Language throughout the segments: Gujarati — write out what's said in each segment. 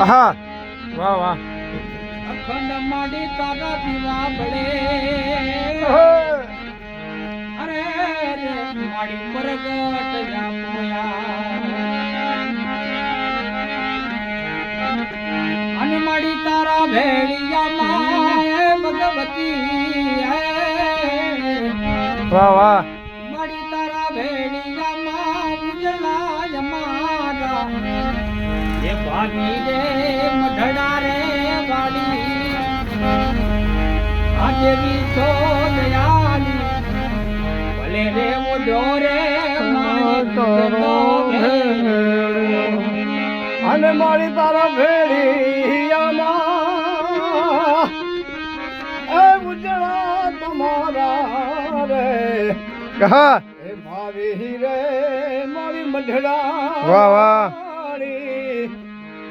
હા વાહ વાહ. અખંડ માડી તારા પીવા બળે. અરે માડી પ્રગટ જામોયા અને માડી તારા ભેળિયામાં ભગવતી હે. વાહ વાહ. માડી તારા ભેળિયામાં ઉજળા જમારા એ ભાગી રે મઢડા રે વાડી આજે વી છો દયાલી. ભલે રે ઓડો રે અને મારી તારા ભેળિયામાં. એ ઉજળા તમારા રે. કહા એ મારી રે મઢડા વાહ વાહ.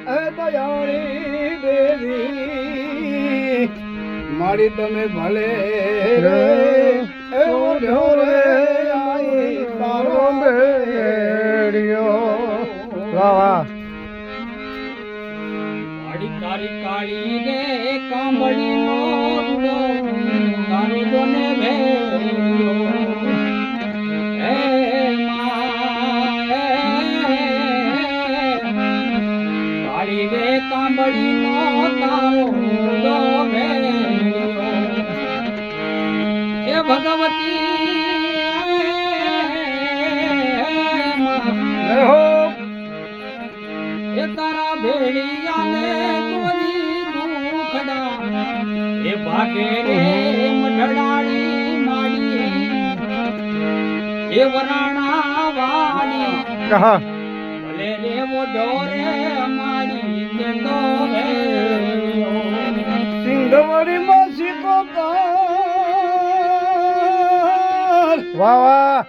એ દયાળી દેવી. મારી તમે ભલે કાળી કાળી રે કાંબળી નો તારો જોને ભેળ્યો રે કાંબળી નો તારો ભેળ્યો હે ભગવતી. એ તારા ભેળિયાને તુરી દુખડા. એ ભાગે રે મઢડાળી માડી એ વરાણા વાડી કહા ભલે રે મોઢો રે. સિંગવડી માસી પોકાર. વાહ વાહ.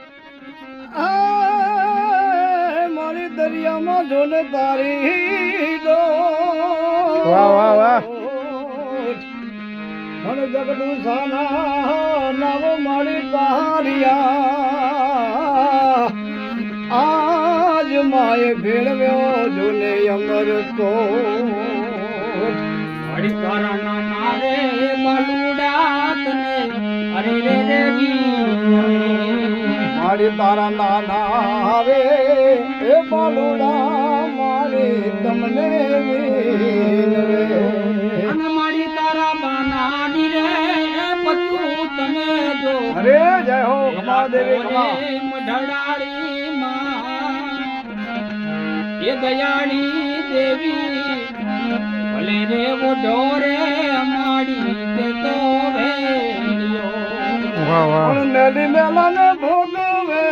મારી દરિયામાં જોને તારી ડો વાહ વાહ વાહ. મને જગડું સાના નવ મારી તારિયા. આજ માએ ભેળવ્યો જોને અમર તો. મારી તારા નાના રે તને અરે રે રે મારી તારા નાના રે એ બાલુડા મારે તમને અને મારી તારા બાનાની રે પતું તમે જો. અરે જય હો કમા. મઢડાળી એ દયાળી દેવી ભલે રે મોઢો રે માડી તે તો વેલ્યો મેલી મેલાને ભોગવે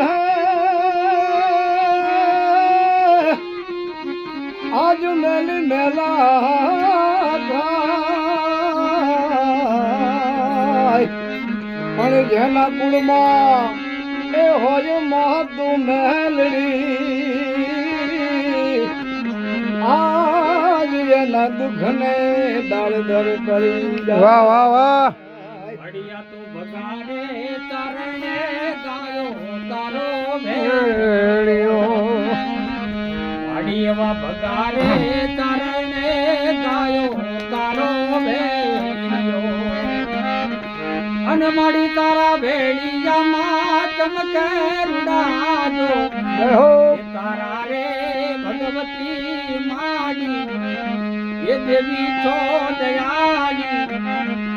આજ મેલી મેલા પણ જેના કુળમાં એ હોય મહત્વ મેલડી. આજ એના દુઃખને દાળદર કરી વાહ વાહ વાહ. વડિયા તો ભગાડે તારણે ગાયો તારો ભેળ્યો વાડી એવા ભગાડે તારણે ગાયો તારો ભેળ્યો અને મળી તારા ભેળિયામાં ચમકે રૂડાજો દેવી છો દયાળી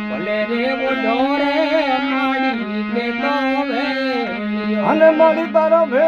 ભલે રે ઓઢો રે માડી કે તો વે અને મારી તારો ભેળ